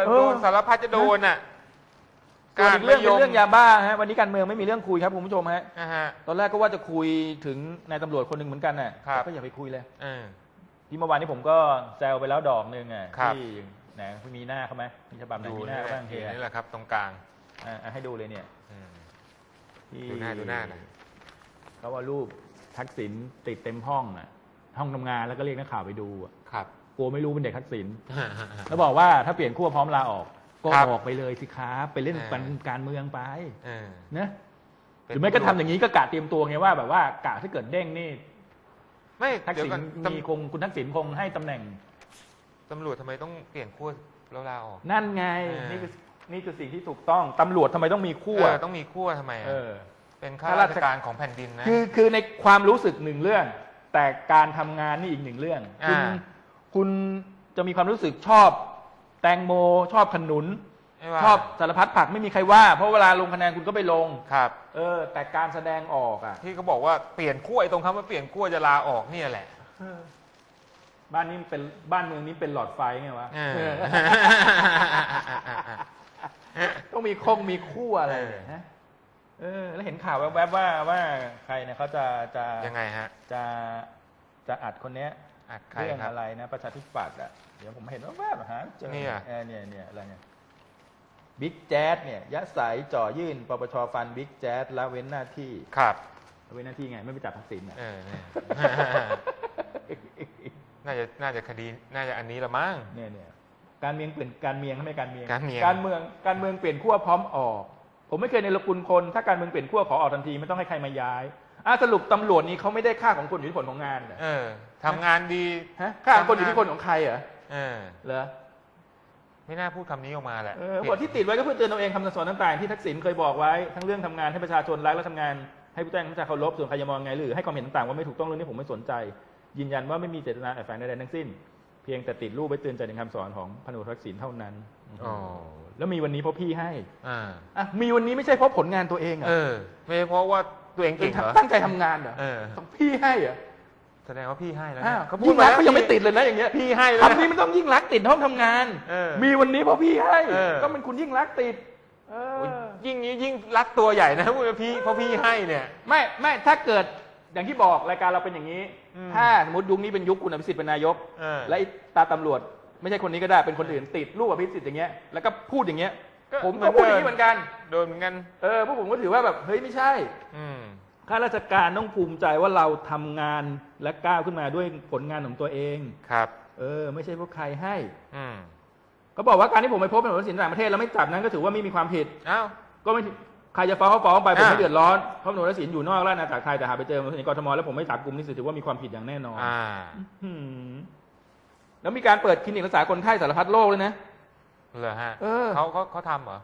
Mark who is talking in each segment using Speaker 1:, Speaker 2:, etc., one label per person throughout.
Speaker 1: อ
Speaker 2: เออ
Speaker 1: โดนสารพัดจะโดนอะ
Speaker 2: ส่วนอีกเรื่องเป็นเรื่อง
Speaker 1: ย
Speaker 2: ยาบ้าฮะวันนี้การเมืองไม่มีเรื่องคุยครับคุณผู้ชมฮะ
Speaker 1: นะฮะ
Speaker 2: ตอนแรกก็ว่าจะคุยถึงนายตำรวจคนหนึ่งเหมือนกันน่ะ
Speaker 1: ครับ
Speaker 2: แต่ก็อย่าไปคุยเลย
Speaker 1: เออ
Speaker 2: ที่เมื่อวานนี้ผมก็แซวไปแล้วดอกหนึ่งอะ
Speaker 1: ครับ
Speaker 2: ที่ไหนมีหน้าเขาไหมมีฉบับไหน
Speaker 1: ดู
Speaker 2: มีห
Speaker 1: นี่
Speaker 2: น้า
Speaker 1: แหละ
Speaker 2: บ้างเฮีย
Speaker 1: นี่แหละครับ ตรงกลาง
Speaker 2: อะอะให้ดูเลยเนี่ย
Speaker 1: อืม
Speaker 2: ที่
Speaker 1: ดูหน้าดูหน้าหน่อย
Speaker 2: เขาว่ารูปทักษิณติดเต็มห้องอะห้องทำงานแล้วก็เรียกนักข่าวไปดูอะ
Speaker 1: ครับ
Speaker 2: กลัวไม่รู้เป็นเด็กทักษิณแล้วบอกว่าถ้าเปลี่ยนขั้วพร้อมลาออก ก็
Speaker 1: ครับ
Speaker 2: ออกไปเลยสิครับไปเล่น
Speaker 1: เออ
Speaker 2: การการเมืองไป
Speaker 1: เออ
Speaker 2: นะห
Speaker 1: เป็น
Speaker 2: รือไม่ก็ทำอย่างนี้ก็กะเตรียมตัวไงว่าแบบว่ากะถ้าเกิดเด้งนี่
Speaker 1: ไม่
Speaker 2: ทัก
Speaker 1: เดี๋ย
Speaker 2: ษิ
Speaker 1: ว
Speaker 2: ณ
Speaker 1: ก่อน
Speaker 2: มี
Speaker 1: ตำ
Speaker 2: คงคุณทักษิณคงให้ตำแหน่ง
Speaker 1: ตำรวจทำไมต้องเปลี่ยนขั้วแล้วลาออก
Speaker 2: นั่นไง
Speaker 1: เออ
Speaker 2: นี่คือนี่คือสิ่งที่ถูกต้องตำรวจทำไมต้องมีขั้ว
Speaker 1: เออต้องมีขั้วทำไมอะ
Speaker 2: เออ
Speaker 1: เป็นข้า
Speaker 2: ข้า
Speaker 1: รา
Speaker 2: รา
Speaker 1: ช
Speaker 2: ช
Speaker 1: การของแผ่นดินนะ
Speaker 2: คือคือในความรู้สึกหนึ่งเรื่อง แต่การทำงานนี่อีกหนึ่งเรื่องคุณ
Speaker 1: อ่า
Speaker 2: คุณจะมีความรู้สึกชอบแตงโม ชอบขนุน
Speaker 1: ไม่ว่า
Speaker 2: ชอบสารพัดผักไม่มีใครว่า เพราะเวลาลงคะแนนคุณก็ไปลง
Speaker 1: ครับ
Speaker 2: เออ แต่การแสดงออกอะ
Speaker 1: ที่เขาบอกว่าเปลี่ยนขั้วไอ้ตรงคำว่าเปลี่ยนขั้วจะลาออกเนี่ยแหละ
Speaker 2: บ้านนี้เป็นบ้านเมืองนี้เป็นหลอดไฟไงวะ
Speaker 1: เออ
Speaker 2: เออต้องมีคงมีคู่อะไร
Speaker 1: เออ
Speaker 2: ฮะเออ แล้วเห็นข่าวแวบๆว่าว่าใครเนี่ยเขาจะจะ
Speaker 1: ยังไงฮะ
Speaker 2: จะจะอัดคนเนี้ย
Speaker 1: อัดใคร
Speaker 2: เรื่อง
Speaker 1: ครับ
Speaker 2: อะไรนะ ประชาธิปัตย์อะเดี๋ยวผมเห็นว่าแวบๆหาเจอ
Speaker 1: เนี่ย
Speaker 2: เออเนี่ยเนี่ยอะไรเนี่ยบิ๊กแจ๊ดเนี่ยยะสายจ่อยื่นปปชฟันบิ๊กแจ๊ดละเว้นหน้าที่
Speaker 1: ครับ
Speaker 2: ละเว้นหน้าที่ไง ไม่ไปจับทักษิณอะ
Speaker 1: เออเนี่ย น่าจะน่าจะคดีน่าจะอันนี้ละมั้ง
Speaker 2: เนี่ยเนี่ยการเมืองเปลี่ยนการเมืองไม่การเมือง
Speaker 1: การเมือง
Speaker 2: การเมืองการเมืองเปลี่ยนขั้วพร้อมออก ผมไม่เคยในรกุลคน ถ้าการเมืองเปลี่ยนขั้วขอออกทันทีไม่ต้องให้ใครมาย้าย อะสรุปตำรวจนี้เขาไม่ได้ค่าของคนอยู่ที่ผลของงานเหรอ
Speaker 1: เออทำงานดี
Speaker 2: ฮะค่าของคนอยู่ที่คนของใครเหรอ
Speaker 1: เออ
Speaker 2: เหรอ
Speaker 1: ไม่น่าพูดคำนี้ออกมาแหละ
Speaker 2: เออบทที่ติดไว้ก็เพื่อเตือนตัวเองคำสั่งสอนต่างๆที่ทักษิณเคยบอกไว้ทั้งเรื่องทำงานให้ประชาชนรักและทำงานให้ผู้ใต้บังคับบัญชาเคารพส่วนใครจะมองไงหรือให้ความเห็นต่างๆว่าไม่ถูกต้องเรื่องนี้ผมไม่สนใจ ยืนยันว่าไม่มีเจตนาแอบแฝงใดๆทั้งสิ้น เพียงแต่ติดรูปไว้เตือนใจในคำสอนของพันธุทักษิณเท่านั้น
Speaker 1: อ๋อ
Speaker 2: แล้วมีวันนี้เพราะพี่ให้
Speaker 1: อ่า
Speaker 2: อะมีวันนี้ไม่ใช่เพราะผลงานตัวเองเหร
Speaker 1: เอ
Speaker 2: อ
Speaker 1: อไม่ใช่เพราะว่า ตัวเองเก่งเหรอ
Speaker 2: ตั้งใจทำงานเหรอ
Speaker 1: เออ
Speaker 2: ต้องพี่ให้เหรอ
Speaker 1: แสดงว่าพี่ให้แล้ว
Speaker 2: อ้า
Speaker 1: นะ
Speaker 2: ว
Speaker 1: เขาพูด
Speaker 2: ยิ่ง
Speaker 1: มา
Speaker 2: รักษ
Speaker 1: แล้ว
Speaker 2: ณ์ก็ยังไม่ติดเลยนะอย่างเงี้ย
Speaker 1: พี่ให้แล้ว
Speaker 2: คำนี้มันต้องยิ่งรักษณ์ติดห้องทำงาน
Speaker 1: เออ
Speaker 2: มีวันนี้เพราะพี่ให้
Speaker 1: เออ
Speaker 2: ก็เป็นคุณยิ่งรักษณ์ติด เออ
Speaker 1: โอ้ยยิ่งนี้ยิ่งรักตัวใหญ่นะพูดว่าพี่เพราะพี่ให้เนี่ย
Speaker 2: ไม่ไม่ถ้าเกิดอย่างที่บอกรายการเราเป็นอย่างนี้
Speaker 1: อืม
Speaker 2: ถ้าสมมติยุคนี้เป็นยุคคุณอภิสิทธิ์เป็นนายก
Speaker 1: เออ
Speaker 2: และไอ้ตาตำรวจ ไม่ใช่คนนี้ก็ได้เป็นคนอื่นติดรูปอภิสิทธิ์อย่างเงี้ยแล้วก็พูดอย่างเงี้ย
Speaker 1: ก็
Speaker 2: ผม
Speaker 1: เหมื
Speaker 2: ก็
Speaker 1: อน
Speaker 2: พูดอย่าง
Speaker 1: เดิม
Speaker 2: นี้เหมือนกัน
Speaker 1: โดนเหมือนกัน
Speaker 2: เออพวกผมก็ถือว่าแบบเฮ้ยไม่ใช่
Speaker 1: อืม
Speaker 2: ข้าราชการต้องภูมิใจว่าเราทำงานและก้าวขึ้นมาด้วยผลงานของตัวเอง
Speaker 1: ครับ
Speaker 2: เออ ไม่ใช่พวกใครให้
Speaker 1: อืม
Speaker 2: ก็บอกว่าการที่ผมไปพบเป็นหน่วยสินต่างประเทศแล้วไม่จับนั้นก็ถือว่าไม่มีความผิด
Speaker 1: อ้าว
Speaker 2: ก็ไม่ใครจะฟ้องก็ฟ้องไปผม
Speaker 1: อ่า
Speaker 2: ไม่เดือดร้อนเพราะหน่วยสินอยู่นอกราชอาณาจักรไทยแต่หาไปเจอหน่วยสินกทมแล้วผมไม่จับกลุ่มนี่ถือว่ามีความผิดอย่างแน่นอน
Speaker 1: อ่า
Speaker 2: หืมแล้วมีการเปิดคลินิกรักษาคนไข้สารพัดโรคเลยนะ
Speaker 1: เหรอฮะ
Speaker 2: เออ
Speaker 1: เขาเขาเขาทำเหรอ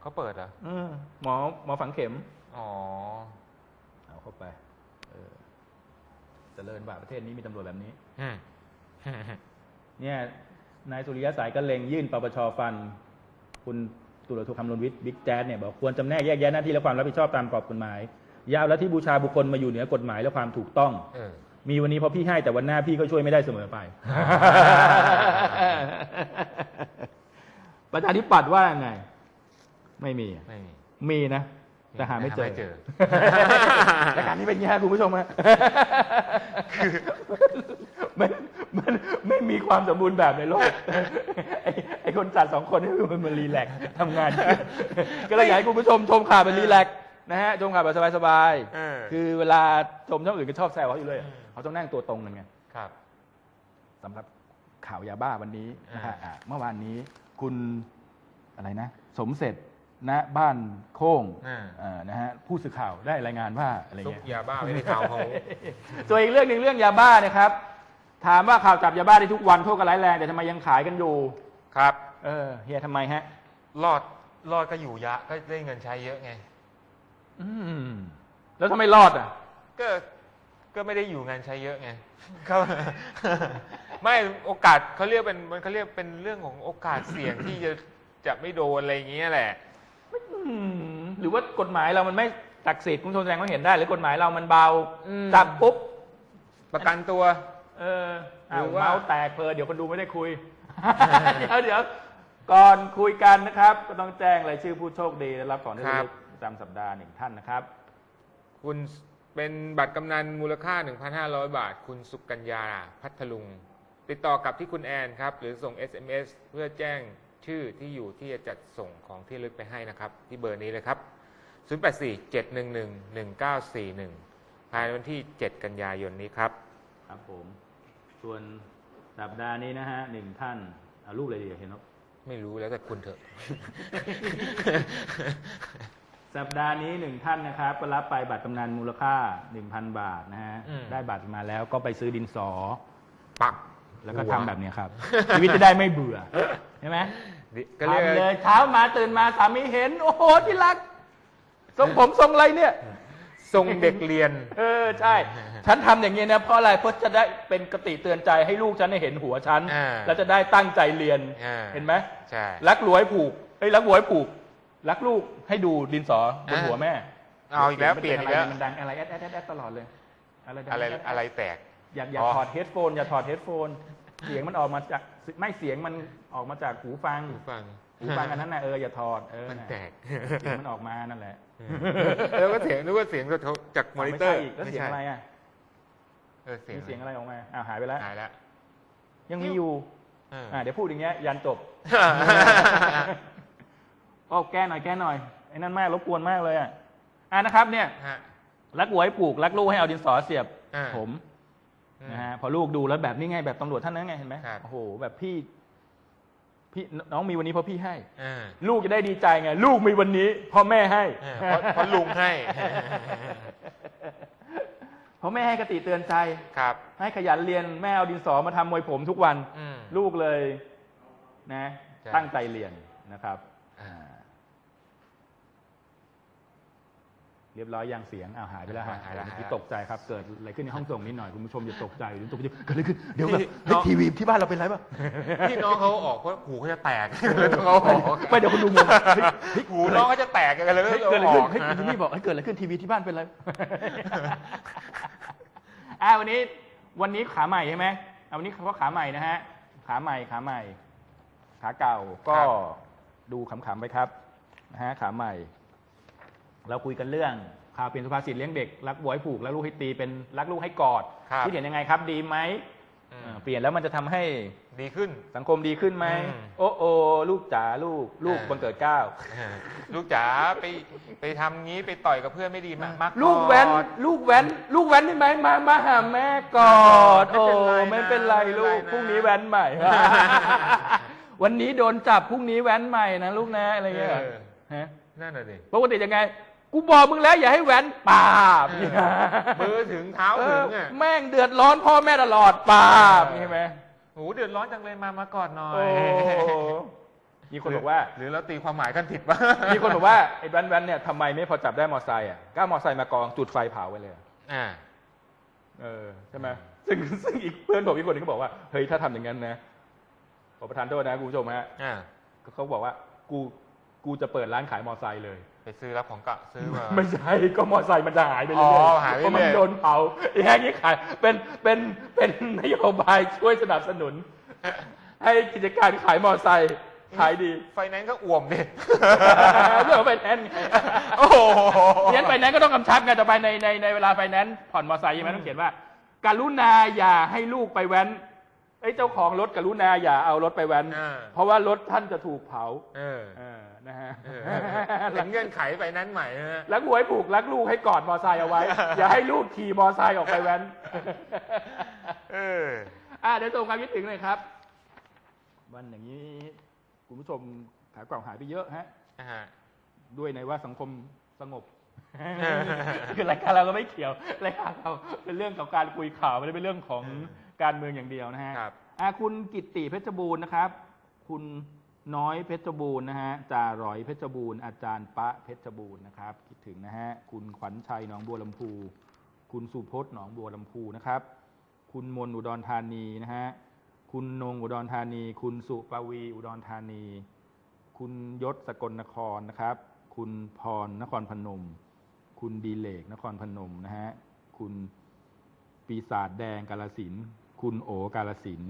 Speaker 1: เขาเปิดเหรอ
Speaker 2: เออหมอหมอฝังเข็ม
Speaker 1: อ๋อ
Speaker 2: เอาเข้าไปเออเจริญว่าประเทศนี้มีตำรวจแบบนี้
Speaker 1: อืม
Speaker 2: เนี่ยนายสุริยะสายก็เล็งยื่นปปชฟัน คุณตุลาธุคำนวณวิทย์บิ๊กแจ๊ดเนี่ยบอกควรจำแนกแยกแยะหน้าที่และความรับผิดชอบตามกรอบกฎหมายอยาวแล้วที่บูชาบุคคลมาอยู่เหนือกฎหมายและความถูกต้อง
Speaker 1: เออ
Speaker 2: มีวันนี้เพราะพี่ให้แต่วันหน้าพี่ก็ช่วยไม่ได้เสมอไป ประชาธิปัตย์ว่ายังไง ไม่มี
Speaker 1: ไม่มี
Speaker 2: มีนะ แต่หาไม่เจอ
Speaker 1: หาไม่เจอ
Speaker 2: รายการนี้เป็นแง่คุณผู้ชมฮะมันมันไม่มีความสมบูรณ์แบบในโลกไอ้ไอ้คนจัดสองคนนี่มันมันรีแลกซ์ทำงาน ก็เลยอยากให้คุณผู้ชมชมข่าวเป็นรีแลกซ์นะฮะชมข่าวแบบสบาย
Speaker 1: เออ
Speaker 2: ๆคือเวลาชมช่องอื่นก็ชอบแซวเขาอยู่เลย
Speaker 1: อืม
Speaker 2: เขาต้องนั่งตัวตรงกันไง
Speaker 1: ครับ
Speaker 2: สำหรับข่าวยาบ้าวันนี้นะฮะ
Speaker 1: อ่า
Speaker 2: อ่าเมื่อวานนี้ คุณอะไรนะ สมเสร็จณบ้านโค้ง
Speaker 1: อ่า
Speaker 2: เอ่อนะฮะผู้สื่อข่าวได้รายงานว่าอะไร
Speaker 1: ซุก
Speaker 2: เงี้ย
Speaker 1: ยาบ้าไว้ในเท้าเขา
Speaker 2: ส่วนอีกเรื่องหนึ่งเรื่องยาบ้านะครับ ถามว่าข่าวจับยาบ้าได้ทุกวันโทษกันร้ายแรงแต่ทำไมยังขายกันอยู่
Speaker 1: ครับ
Speaker 2: เออเฮียทำไมฮะ
Speaker 1: รอดรอดก็อยู่ยะก็ได้เงินใช้เยอะไง
Speaker 2: อืม แล้วทำไมรอดอะ
Speaker 1: ก็ก็ไม่ได้อยู่งานใช้เยอะไงเขา ไม่โอกาสเขาเรียกเป็นมันเขาเรียกเป็นเรื่องของโอกาสเสี่ยงที่จะจะไม่โดนอะไรอย่างเงี้ยแหละ
Speaker 2: อืมหรือว่ากฎหมายเรามันไม่ตักสิทธิ์คุณผู้ชมแสดงว่าเห็นได้ หรือกฎหมายเรามันเบา
Speaker 1: อืม
Speaker 2: จับปุ๊บ
Speaker 1: ประกันตัว
Speaker 2: เอออ้าว
Speaker 1: หรือว่า
Speaker 2: เมาส์แตกเพลอเดี๋ยวคนดูไม่ได้คุย เดี๋ยวเดี๋ยวก่อนคุยกันนะครับ ก็ต้องแจ้งรายชื่อผู้โชคดีได้รับของที่
Speaker 1: ครั
Speaker 2: ระ
Speaker 1: บ
Speaker 2: ลึกประจำสัปดาห์หนึ่งท่านนะครับ
Speaker 1: คุณเป็นบัตรกำนันมูลค่า 1,500 บาท คุณสุกัญญาพัทลุง ติดต่อกับที่คุณแอนครับ หรือส่ง SMS เพื่อแจ้งชื่อที่อยู่ที่จะจัดส่งของที่ระลึกไปให้นะครับ ที่เบอร์นี้เลยครับ 0847111941 ภายในวันที่ 7 กันยายนนี้ครับ
Speaker 2: ครับผม ส่วนสัปดาห์นี้นะฮะหนึ่งท่านเอารูปเลยดีเห็นไหม
Speaker 1: ไม่รู้แล้วแต่คุณเถอะ
Speaker 2: สัปดาห์นี้หนึ่งท่านนะครับก็รับไปบัตรกำนันมูลค่า1,000บาทนะฮะ
Speaker 1: อืม
Speaker 2: ได้บัตรมาแล้วก็ไปซื้อดินสอ
Speaker 1: ปัก
Speaker 2: แล้วก็
Speaker 1: หัว
Speaker 2: ทำแบบนี้ครับ ชีวิตจะได้ไม่เบื่อใช่ไหม
Speaker 1: ก็เรียก
Speaker 2: ทำเลยเช้ามาตื่นมาสามีเห็น โอ้โหที่รักทรงผมทรงอะไรเนี่ย
Speaker 1: ทรงเด็กเรียน
Speaker 2: เออใช่ ฉันทำอย่างนี้นะเพราะอะไรเพราะจะได้เป็นกติเตือนใจให้ลูกฉันได้เห็นหัวฉัน
Speaker 1: อ่า
Speaker 2: แล้วจะได้ตั้งใจเรียน
Speaker 1: อ่า
Speaker 2: เห็นไหม
Speaker 1: ใช่
Speaker 2: รักหลวยผูกเอ้ยรักหลวยผูก รักลูกให้ดูดินสอบนหัวแม่
Speaker 1: เอาอีกแล้วเปลี่ยนอีกแล้ว
Speaker 2: มันดังอะไรแอดแอดแอดแอดตลอดเลยอะไรดัง
Speaker 1: อะไร
Speaker 2: แดแด
Speaker 1: อะไรแตก
Speaker 2: อย่าอย่า
Speaker 1: อ๋อ
Speaker 2: ถอดเฮดโฟนอย่าถอดเฮดโฟนเสียงมันออกมาจากไม่เสียงมันออกมาจากหูฟัง
Speaker 1: หูฟัง
Speaker 2: หูฟังอันนั้นนะเอออย่าถอดเออ
Speaker 1: มัน
Speaker 2: น่ะ
Speaker 1: แตก
Speaker 2: เสียงมันออกมานั่นแหละ
Speaker 1: แล้วก็เสียงนึกว่าเสียงจากมอนิเตอร์
Speaker 2: ไม่ใช่อีกแล้วเสียงอะไรอะ
Speaker 1: เออเสียง
Speaker 2: มีเสียงอะไรออกมาอ้าวหายไปแล้ว
Speaker 1: หายแล้ว
Speaker 2: ยังมีอยู่
Speaker 1: เออ
Speaker 2: อ่าเดี๋ยวพูดอย่างเงี้ยยันจบ โอ้แก้หน่อยแก้หน่อยไอ้นั่นมากรบกวนมากเลยอะอ่านะครับ เนี่ย
Speaker 1: ฮะ
Speaker 2: รักหวยปลูกรักลูกให้เอาดินสอเสียบ
Speaker 1: อ่า
Speaker 2: ผม
Speaker 1: อืม
Speaker 2: นะฮะพอลูกดูแล้วแบบนี้ไงแบบตำรวจท่านนั้นไงเห็นไหม
Speaker 1: ครับ
Speaker 2: โอ้โหแบบพี่พี่น้องมีวันนี้เพราะพี่ให้
Speaker 1: อ่า
Speaker 2: ลูกจะได้ดีใจไง ลูกมีวันนี้เพราะแม่ให้
Speaker 1: เออเพราะเพราะลุงให้
Speaker 2: เพราะแม่ให้กติเตือนใจ
Speaker 1: ครับ
Speaker 2: ให้ขยันเรียนแม่เอาดินสอมาทำมวยผมทุกวัน
Speaker 1: อืม
Speaker 2: ลูกเลย นะ
Speaker 1: ใช่
Speaker 2: ตั้งใจเรียนนะครับ
Speaker 1: อ่า
Speaker 2: อ่า เรียบร้อยยังเสียงอ้าวหายไปแล้วฮะ
Speaker 1: หายแล้ว
Speaker 2: เมื่อ
Speaker 1: หาย
Speaker 2: กี้
Speaker 1: แล้ว
Speaker 2: ตกใจครับ เกิดอะไรขึ้นในห้องส่งนิดหน่อยคุณผู้ชมอย่าตกใจหรือตกใจเกิดอะไรขึ้น เดี๋ยวแบบ
Speaker 1: ที่
Speaker 2: เฮ้ย
Speaker 1: น้อง
Speaker 2: ทีวีที่บ้านเราเป็นไรป่ะ
Speaker 1: ที่น้องเขาออกเพราะหูเขาจะแตกเลยต้องเอาออก
Speaker 2: ไม่เดี๋ยวคุณดูงงเฮ้ยเฮ้ย
Speaker 1: หูน้องเขาจะแตกกันเลย
Speaker 2: เฮ้ย
Speaker 1: ต้อง
Speaker 2: เกิดอะไร
Speaker 1: เอาอ
Speaker 2: ขึ้
Speaker 1: อนก
Speaker 2: เฮ้ยคุณนี่บอกเฮ้ยเกิดอะไรขึ้นทีวีที่บ้านเป็นไรอ่าวันนี้วันนี้ขาใหม่ใช่ไหมอ่าวันนี้เขาขาใหม่นะฮะขาใหม่ขาใหม่ ขาเก่าก็ดูขำๆไปครับนะฮะขาใหม่ เราคุยกันเรื่องข่าวเปลี่ยนสุภาษิตเลี้ยงเด็กรักบวยผูกรักลูกให้ตีเป็นรักลูกให้กอด
Speaker 1: ครับ
Speaker 2: คิดเห็นยังไงครับ ดีไหม
Speaker 1: อืม
Speaker 2: เออเปลี่ยนแล้วมันจะทำให้
Speaker 1: ดีขึ้น
Speaker 2: สังคมดีขึ้นไหม
Speaker 1: อืม
Speaker 2: โอ้โอลูกจ๋าลูกลูก
Speaker 1: อ่า
Speaker 2: บังเกิดเกล้า
Speaker 1: ลูกจ๋าไปไปทำงี้ไปต่อยกับเพื่อนไม่ดีมากมาก
Speaker 2: ลูกแว้น
Speaker 1: ก่อน
Speaker 2: ลูกแว้น ลูกแว้นได้ไหมมามาหาแม่กอด
Speaker 1: ไม่
Speaker 2: โอ้
Speaker 1: เป็นไรนะ
Speaker 2: ไม่เป็นไรลูก
Speaker 1: ไม่เป็นไรนะ
Speaker 2: พรุ่งนี้แว้นใหม่ วันนี้โดนจับพรุ่งนี้แว้นใหม่นะลูกนะอะไรเงี้ย
Speaker 1: เออ
Speaker 2: ฮะ
Speaker 1: นั่นน่ะดิ
Speaker 2: ปกติยังไง กูบอกมึงแล้วอย่าให้แว้นป่าบ
Speaker 1: เออมือถึงเท้าถึง
Speaker 2: เอ
Speaker 1: อะ
Speaker 2: อแม่งเดือดร้อนพ่อแม่ตลอดป่าบใช่ไหม
Speaker 1: โหเดือดร้อนจังเลยมามากอดหน่อ
Speaker 2: โอ้
Speaker 1: ย
Speaker 2: มีคนบอกว่า
Speaker 1: หรือเราตีความหมายกันผิดบ้าง
Speaker 2: มีคนบอกว่าไอ้แว้นแว้นเนี่ยทำไมไม่พอจับได้มอไซค์อะก็เอามอไซค์มากองจุดไฟเผาไว้เลย
Speaker 1: อ่า
Speaker 2: เออใช่ไหมซึ่งซึ่งอีกเพื่อนผมอีกคนหนึงก็บอกว่าเฮ้ยถ้าทำอย่างนั้นนะขอประทานโทษนะคุณผู้ชมฮะ
Speaker 1: อ่า
Speaker 2: เขาบอกว่ากู กูจะเปิดร้านขายมอไซค์เลย
Speaker 1: ไปซื้อรับของเกะซื้อมา
Speaker 2: ไม่ใช่ก็มอไซค์มันจะหายไป
Speaker 1: อ๋
Speaker 2: เรื่
Speaker 1: อ
Speaker 2: อย
Speaker 1: หายไป
Speaker 2: เพราะมัน
Speaker 1: เรื่อย
Speaker 2: โดนเผาอย่างนี้ขายเป็นเป็นเป็นนโยบายช่วยสนับสนุน ให้กิจการขายมอไซค์ขายดี
Speaker 1: ไฟแนนซ์ก็อ่วมดิ
Speaker 2: เรื่องของไฟแนนซ์ไง
Speaker 1: โอ้โห
Speaker 2: เรียนไฟแนนซ์ก็ต้องกำชับไงต่อไปในในในเวลาไฟแนนซ์ผ่อนมอไซค์ใช่ไหมต้องเขียนว่าการุณาอย่าให้ลูกไปแว้นไอ้ยเจ้าของรถกรุณาอย่าเอารถไปแว้น
Speaker 1: อ่า
Speaker 2: เพราะว่ารถท่านจะถูกเผา
Speaker 1: เออ
Speaker 2: เออ นะฮะ
Speaker 1: เออเป็นเงื่อนไขไฟแนนซ์ใหม่นะฮะ
Speaker 2: รักหวยผูกรักลูกให้กอดมอไซค์เอาไว้ อย่าให้ลูกขี่มอไซค์ออกไปแว้น
Speaker 1: เออ
Speaker 2: อ่าเดี๋ยวส่งความคิดถึงเลยครับ วันอย่างนี้คุณผู้ชมขายกล่องหายไปเยอะฮะ
Speaker 1: อ่าฮะ
Speaker 2: ด้วยในว่าสังคมสงบ
Speaker 1: อ
Speaker 2: คือรายการเราก็ไม่เกี่ยวรายการเราเป็นเรื่องของการคุยข่าวไม่ได้เป็นเรื่องของการเมืองอย่างเดียวนะฮะ
Speaker 1: ครับ
Speaker 2: อ่าคุณกิตติเพชรบูรณ์นะครับ คุณ น้อยเพชรบูรณ์นะฮะจ่าร้อยเพชรบูรณ์อาจารย์ปะเพชรบูรณ์นะครับคิดถึงนะฮะคุณขวัญชัยหนองบัวลำพู คุณสุพจน์หนองบัวลำพูนะครับ คุณมนอุดรธานีนะฮะคุณนงอุดรธานี คุณสุปวีอุดรธานี คุณยศสกลนครนะครับ คุณพรนครพนม คุณดีเลกนครพนมนะฮะคุณปีศาจแดงกาลสิน คุณโอกาลสิน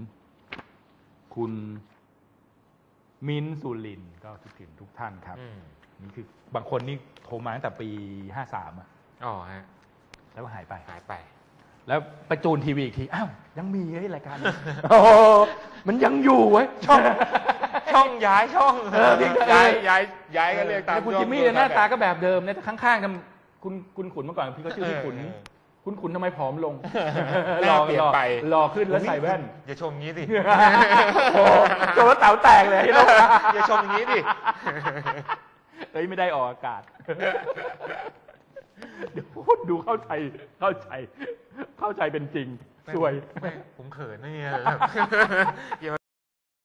Speaker 2: คุณ มิ้นท์สุรินทร์ก็คิดถึงทุกท่านครับ
Speaker 1: อืม
Speaker 2: นี่คือบางคนนี่โทรมาตั้งแต่ปี 53อะ
Speaker 1: อ๋อฮะ
Speaker 2: แล้วก็หายไป
Speaker 1: หายไป
Speaker 2: แล้วไปจูนทีวีอีกที อ้าว ยังมีเฮ้ยรายการนี้ โอ้โหมันยังอยู่เว้ยช่อง
Speaker 1: ช่องย้ายช่อง
Speaker 2: เออพี่ก็
Speaker 1: ย้ายย้ายย้ายก็เรียกตาม
Speaker 2: แล้วคุณ
Speaker 1: ช่อง
Speaker 2: จิมมี่เนี่ยหน้าตาก็แบบเดิมเนี่ยข้างๆกันคุณคุณขุนเมื่อก่อนพี่เขาชื่อพี่ขุน
Speaker 1: เออ
Speaker 2: คุณขุนทำไมผอมลง
Speaker 1: หน้าเปลี่ยนไป
Speaker 2: หล่อขึ้นแล้วใส่แว่น
Speaker 1: อย่าชมงี้สิ
Speaker 2: โอ้โหโจนแล้วเต๋าแตกเลยไอ้โลก
Speaker 1: อย่าชมอย่างนี้ดิ
Speaker 2: เฮ้ยไม่ได้ออกอากาศเดี๋ยวพูดดูเข้าใจเข้าใจ เข้าใจเป็นจริง สวย
Speaker 1: ไม่ผมเขินนะเนี่ย